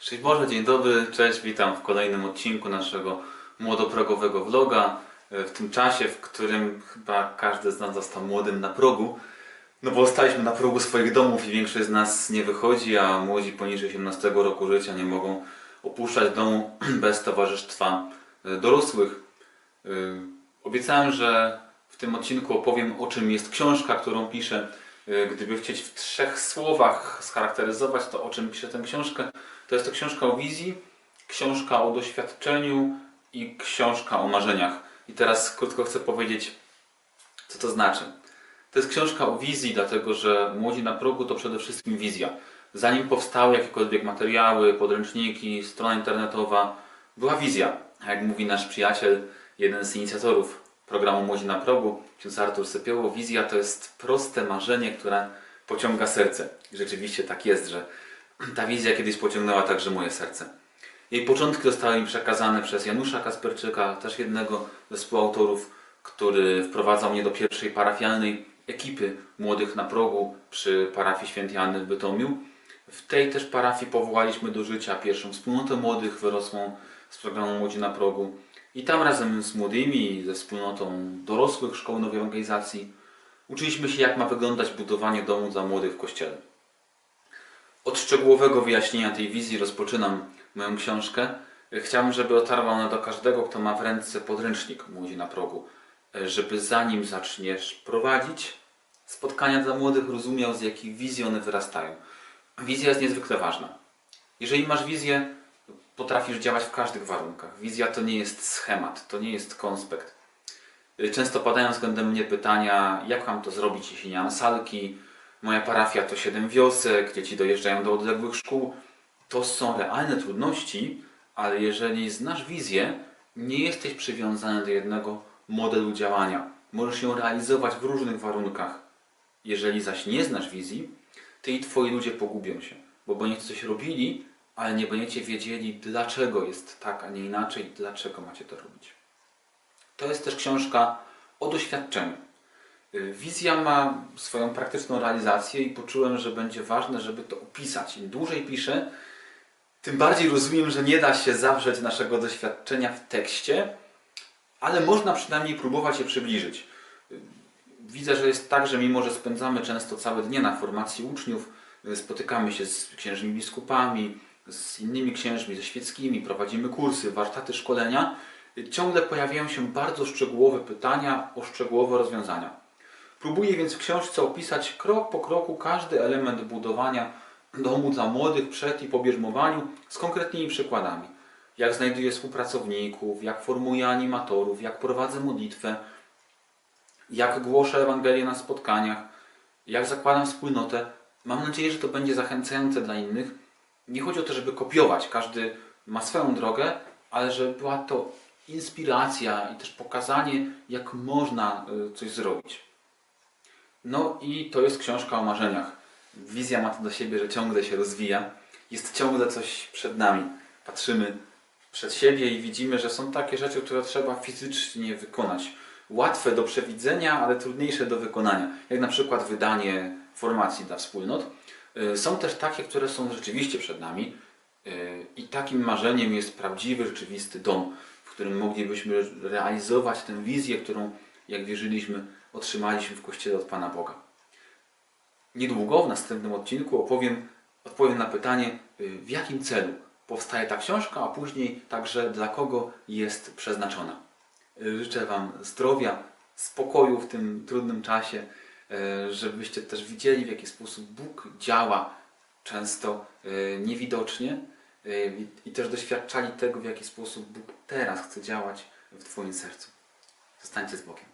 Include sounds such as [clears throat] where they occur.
Szczęść Boże, dzień dobry, cześć, witam w kolejnym odcinku naszego młodoprogowego vloga. E, W tym czasie, w którym chyba każdy z nas został młodym na progu, no bo staliśmy na progu swoich domów i większość z nas nie wychodzi, a młodzi poniżej 18 roku życia nie mogą opuszczać domu [clears throat] bez towarzystwa e, dorosłych. E, Obiecałem, że w tym odcinku opowiem o czym jest książka, którą piszę. E, Gdyby chcieć w trzech słowach scharakteryzować to, o czym piszę tę książkę, to jest to książka o wizji, książka o doświadczeniu i książka o marzeniach. I teraz krótko chcę powiedzieć, co to znaczy. To jest książka o wizji, dlatego że Młodzi na progu to przede wszystkim wizja. Zanim powstały jakiekolwiek materiały, podręczniki, strona internetowa, była wizja. Jak mówi nasz przyjaciel, jeden z inicjatorów programu Młodzi na progu, ksiądz Artur Sypioło, wizja to jest proste marzenie, które pociąga serce. I rzeczywiście tak jest, że [clears throat] ta wizja kiedyś pociągnęła także moje serce. Jej początki zostały mi przekazane przez Janusza Kasperczyka, też jednego ze współautorów, który wprowadzał mnie do pierwszej parafialnej ekipy młodych na progu przy parafii świętej Anny w Bytomiu. W tej też parafii powołaliśmy do życia pierwszą wspólnotę młodych wyrosłą z programu Młodzi na progu. I tam razem z młodymi ze wspólnotą dorosłych szkoły nowej ewangelizacji uczyliśmy się jak ma wyglądać budowanie domu dla młodych w kościele. Od szczegółowego wyjaśnienia tej wizji rozpoczynam moją książkę. Chciałbym, żeby dotarła ona do każdego, kto ma w ręce podręcznik Młodzi na progu. Żeby zanim zaczniesz prowadzić spotkania dla młodych, rozumiał z jakich wizji one wyrastają. Wizja jest niezwykle ważna. Jeżeli masz wizję, potrafisz działać w każdych warunkach. Wizja to nie jest schemat, to nie jest konspekt. Często padają względem mnie pytania, jak mam to zrobić, jeśli nie mam salki, moja parafia to 7 wiosek, dzieci dojeżdżają do odległych szkół. To są realne trudności, ale jeżeli znasz wizję, nie jesteś przywiązany do jednego modelu działania. Możesz ją realizować w różnych warunkach. Jeżeli zaś nie znasz wizji, ty i twoi ludzie pogubią się, bo będziecie coś robili, ale nie będziecie wiedzieli, dlaczego jest tak, a nie inaczej, dlaczego macie to robić. To jest też książka o doświadczeniu. Y, Wizja ma swoją praktyczną realizację i poczułem, że będzie ważne, żeby to opisać. Im dłużej piszę, tym bardziej rozumiem, że nie da się zawrzeć naszego doświadczenia w tekście, ale można przynajmniej próbować je przybliżyć. Y, Widzę, że jest tak, że mimo, że spędzamy często całe dnie na formacji uczniów, y, spotykamy się z księżmi biskupami, z innymi księżmi, ze świeckimi, prowadzimy kursy, warsztaty, szkolenia, ciągle pojawiają się bardzo szczegółowe pytania o szczegółowe rozwiązania. Próbuję więc w książce opisać krok po kroku każdy element budowania domu dla młodych przed i po bierzmowaniu z konkretnymi przykładami. Jak znajduję współpracowników, jak formuję animatorów, jak prowadzę modlitwę, jak głoszę Ewangelię na spotkaniach, jak zakładam wspólnotę. Mam nadzieję, że to będzie zachęcające dla innych. Nie chodzi o to, żeby kopiować, każdy ma swoją drogę, ale żeby była to inspiracja i też pokazanie, jak można y, coś zrobić. No i to jest książka o marzeniach. Wizja ma to do siebie, że ciągle się rozwija. Jest ciągle coś przed nami. Patrzymy przed siebie i widzimy, że są takie rzeczy, które trzeba fizycznie wykonać. Łatwe do przewidzenia, ale trudniejsze do wykonania. Jak na przykład wydanie formacji dla wspólnot. Y, Są też takie, które są rzeczywiście przed nami. Y, I takim marzeniem jest prawdziwy, rzeczywisty dom, w którym moglibyśmy realizować tę wizję, którą, jak wierzyliśmy, otrzymaliśmy w Kościele od Pana Boga. Niedługo, w następnym odcinku, opowiem, odpowiem na pytanie, y, w jakim celu powstaje ta książka, a później także dla kogo jest przeznaczona. Życzę Wam zdrowia, spokoju w tym trudnym czasie, żebyście też widzieli, w jaki sposób Bóg działa często y, niewidocznie i- i też doświadczali tego, w jaki sposób Bóg teraz chce działać w Twoim sercu. Zostańcie z Bogiem.